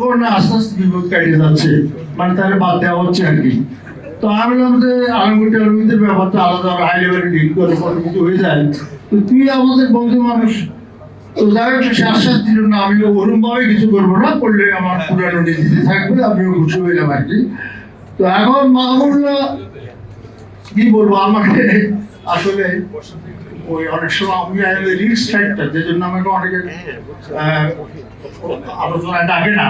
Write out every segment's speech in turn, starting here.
কোন না আস্তে আস্তে বিপদ কাটিয়ে যাচ্ছে। মানে তাহলে বাদ দেওয়া হচ্ছে আর কি। তো আমি বললাম যে টালমগীরদের ব্যাপারটা আলাদা হাই লেভেলে ডিল করে কোনো কিছু হয়ে যায়। তো তুই আমাদের বন্ধু মানুষ। তো যাই হোক, সে আশ্বাস দিল, না, আমি ওরম ভাবে কিছু করব না, করলে আমার পুরানো নীতিতে থাকবে, আমিও খুশি আর কি। তো এখন মাহমুল্লাহ কি বলব, আমাকে আসলে ওই অনেক সময় আমি রিস্ক ফ্যাক্টর যে জন্য আমাকে অনেকে আলোচনায় ডাকে না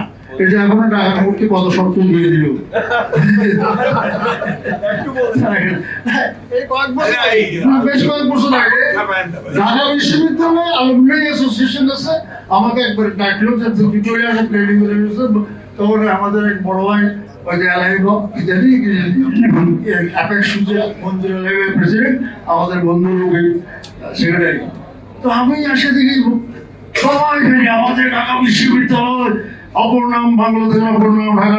অ্যাসোসিয়েশন আছে, আমাকে একবার ডাকলো। তখন আমাদের এক বড় ভাই আমাদের বন্ধু তো আমি আসে দেখি আমাদের ঢাকা বিশ্ববিদ্যালয়, অপর নাম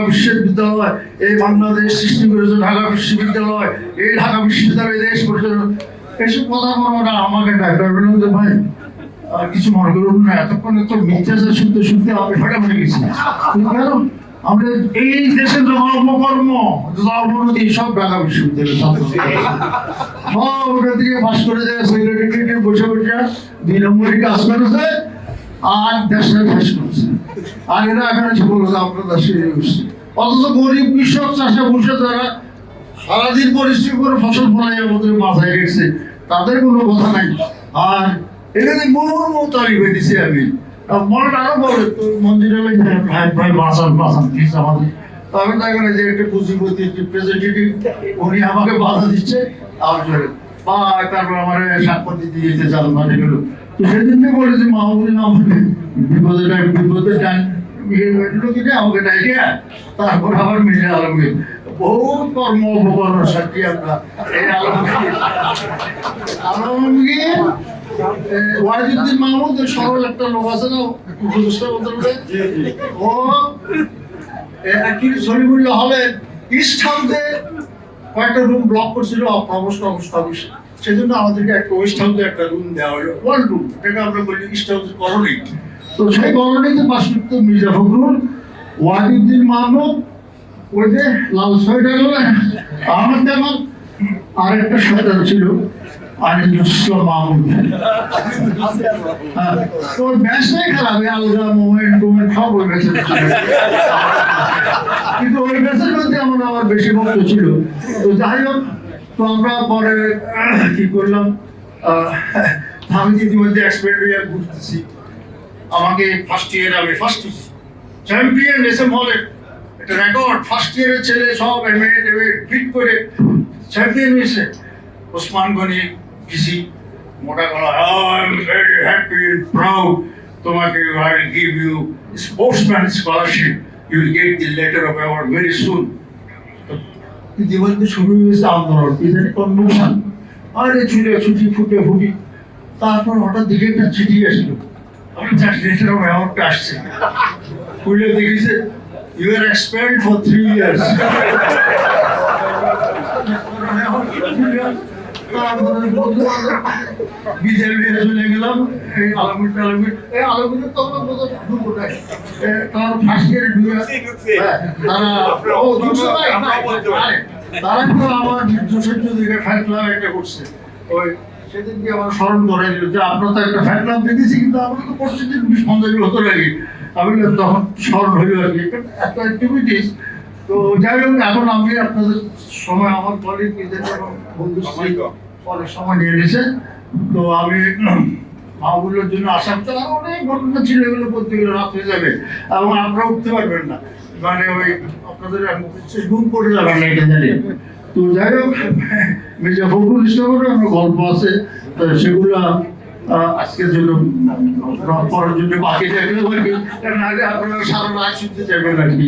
বিশ্ববিদ্যালয়, এই বাংলাদেশ সৃষ্টি করেছে ঢাকা বিশ্ববিদ্যালয়, এই ঢাকা বিশ্ববিদ্যালয় দেশ পরিচালনা এসব কথা আমাকে ডাক্তার ভাই কিছু মনে করুন না, এতক্ষণ মিথ্যা শুনতে শুনতে আমি ফাটাফাটি গেছি আমরা এই দেশের যে কর্ম অবনতি সব ঢাকা বিশ্ববিদ্যালয়ের ছাত্র। সব ওটা বসে বসে দুই কাজ করেছে, আর আর এরা এখন এসে বলছে আমরা দেশে অথচ গরিব কৃষক চাষে বসে তারা সারাদিন পরিশ্রম করে ফসল ফলাই আমাদের মাথায় রেখেছে, তাদের কোনো কথা নাই। আর এখানে মোহর মোতারি হয়েছে আমি। আর মনে বলে মন্দিরে ভাই ভাই বাঁচান বাঁচান প্লিজ আমাদের। আমি তো এখানে যে একটা পুঁজিপতি রিপ্রেজেন্টেটিভ উনি আমাকে বাধা দিচ্ছে আমার বা তারপর আমার দিতে যেতে চাল গেল। তো সেদিনকে বলে যে মাহবুবুল আমাকে বিপদে ডাক বিপদে ডাক লোকে আমাকে ডাকে তারপর আবার মিলে আলমকে বহু কর্ম উপকরণ সাক্ষী আমরা। এই আলমকে আলমকে ওয়াহিদুদ্দিন মাহমুদ ওই সরল একটা লোক আছে না উপদেষ্টা বদলে ও অ্যাকচুয়ালি সলিমুল্লাহ হলে ইস্ট হাউসে কয়েকটা রুম ব্লক করছিল অবস্থা অবস্থা অফিস সেজন্য আমাদেরকে একটা ওয়েস্ট হাউসে একটা রুম দেওয়া হলো। ওয়ান রুম এটাকে আমরা বলি ইস্ট হাউস কলোনি তো সেই কলোনিতে পাশমিত্র মির্জা ফখরুল ওয়াহিদুদ্দিন মাহমুদ ওই যে লাল সোয়েটার আমার তেমন আরেকটা সোয়েটার ছিল। খারাপ মোমেন্ট ওই ওই মধ্যে আমার বেশি ছিল। তো যাই হোক, তো আমরা পরে, কি করলাম আমি ইতিমধ্যে ঘুরতেছি। আমাকে ফার্স্ট ইয়ার আমি ফার্স্ট চ্যাম্পিয়ন হলে একটা রেকর্ড ফার্স্ট ইয়ারের ছেলে সব এম এ ফিট করে চ্যাম্পিয়ন হয়েছে। ওসমান গনি পিসি মোটা গলা I am very happy proud তোমাকে I will give you sportsman scholarship you will get the letter of award very soon ইতিমধ্যে শুরু হয়েছে আন্দোলন ইদানি কনভেনশন আরে ছুটে ছুটি, ফুটে ফুটি। তারপর হঠাৎ দিকে একটা চিঠি আসলো। আমি তার লেটার অফ অ্যাওয়ার্ডটা আসছে। খুলে দেখেছে you are expelled for three years BJP চলে আমরা দুশো আমার আমার যে আপনার তো একটা ফ্যান ক্লাব কিন্তু আমরা তো করছি যে পঞ্চাশ হতো নাকি আমি তখন স্মরণ হইল আর কি একটা অ্যাক্টিভিটিস তো যাই হোক, এখন আমি আপনাদের সময় আমার কলিগ বন্ধু শ্রী অনেক সময় নিয়ে নিয়েছে তো আমি মাগুলোর জন্য আসাম তো অনেক ঘটনা ছিল, এগুলো বলতে গেলে রাত হয়ে যাবে। এবং আপনারা উঠতে পারবেন না। মানে ওই আপনাদের ঘুম পড়ে যাবে। না এটা জানি তো যাই হোক, মির্জা ফখরুল ইসলামেরও আমার গল্প আছে। সেগুলো আজকের জন্য পরের জন্য বাকি থাকলে আর আপনারা সারা রাত শুনতে চাইবেন আর কি।